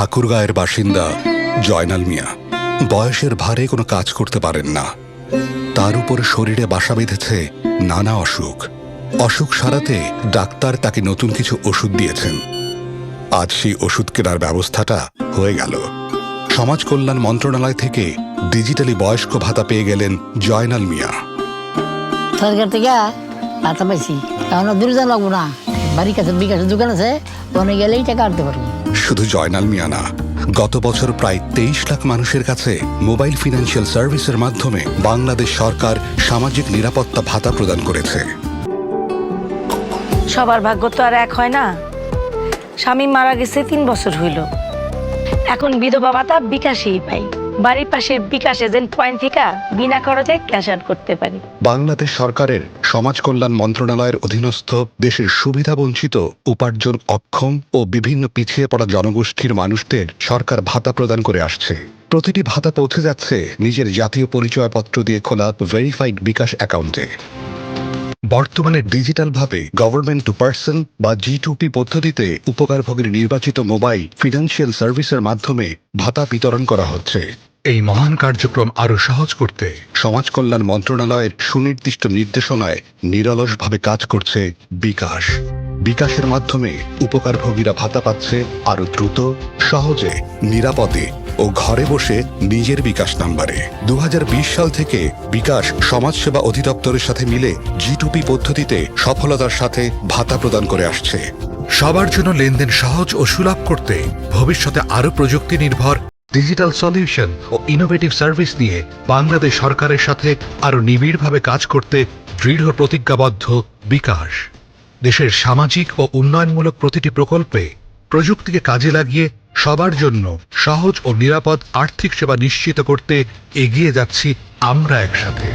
ঠাকুরগাঁয়ের বাসিন্দা জয়নাল মিয়া। বয়সের ভারে কোনো কাজ করতে পারেন না। তার উপর শরীরে বাসা বেঁধেছে নানা অসুখ। অসুখ সারাতে ডাক্তার তাকে নতুন কিছু ওষুধ দিয়েছেন। আজ সেই ওষুধ কেনার ব্যবস্থাটা হয়ে গেল। সমাজ কল্যাণ মন্ত্রণালয় থেকে ডিজিটালি বয়স্ক ভাতা পেয়ে গেলেন জয়নাল মিয়া। সরকার থেকে টাকা পাইছি। দূরে লাগবো না। বাড়ির কাছে বিকাশের দোকান আছে, ওখানে গেলেই টাকা আনতে পারব। শুধু জয়নাল মিয়া না, গত বছর প্রায় তেইশ লাখ মানুষের কাছে মোবাইল ফিনান্সিয়াল সার্ভিসের মাধ্যমে বাংলাদেশ সরকার সামাজিক নিরাপত্তা ভাতা প্রদান করেছে। সবার ভাগ্য তো আর এক হয় না। স্বামী মারা গেছে তিন বছর হইল। এখন বিধবা ভাতা বিকাশেই পাই। বাড়ির পাশের বিকাশ এজেন্ট পয়েন্ট থেকে বিনা খরচে ক্যাশ আউট করতে পারি। বাংলাদেশ সরকারের সমাজ কল্যাণ মন্ত্রণালয়ের অধীনস্থ দেশের সুবিধা বঞ্চিত, উপার্জন অক্ষম ও বিভিন্ন পিছিয়ে পড়া জনগোষ্ঠীর মানুষদের সরকার ভাতা প্রদান করে আসছে। প্রতিটি ভাতা পৌঁছে যাচ্ছে নিজের জাতীয় পরিচয়পত্র দিয়ে খোলা ভেরিফাইড বিকাশ অ্যাকাউন্টে। বর্তমানে ডিজিটালভাবে গভর্নমেন্ট টু পার্সন বা জি টুপি পদ্ধতিতে উপকারভোগীর নির্বাচিত মোবাইল ফিনান্সিয়াল সার্ভিসের মাধ্যমে ভাতা বিতরণ করা হচ্ছে। এই মহান কার্যক্রম আরও সহজ করতে সমাজ কল্যাণ মন্ত্রণালয়ের সুনির্দিষ্ট নির্দেশনায় নিরলসভাবে কাজ করছে বিকাশ। বিকাশের মাধ্যমে উপকারভোগীরা ভাতা পাচ্ছে আরও দ্রুত, সহজে, নিরাপদে ও ঘরে বসে নিজের বিকাশ নাম্বারে। দু হাজার বিশ সাল থেকে বিকাশ সমাজসেবা অধিদপ্তরের সাথে মিলে জিটুপি পদ্ধতিতে সফলতার সাথে ভাতা প্রদান করে আসছে। সবার জন্য লেনদেন সহজ ও সুলভ করতে ভবিষ্যতে আরও প্রযুক্তি নির্ভর ডিজিটাল সলিউশন ও ইনোভেটিভ সার্ভিস নিয়ে বাংলাদেশ সরকারের সাথে আরও নিবিড়ভাবে কাজ করতে দৃঢ় প্রতিজ্ঞাবদ্ধ বিকাশ। দেশের সামাজিক ও উন্নয়নমূলক প্রতিটি প্রকল্পে প্রযুক্তিকে কাজে লাগিয়ে সবার জন্য সহজ ও নিরাপদ আর্থিক সেবা নিশ্চিত করতে এগিয়ে যাচ্ছি আমরা একসাথে।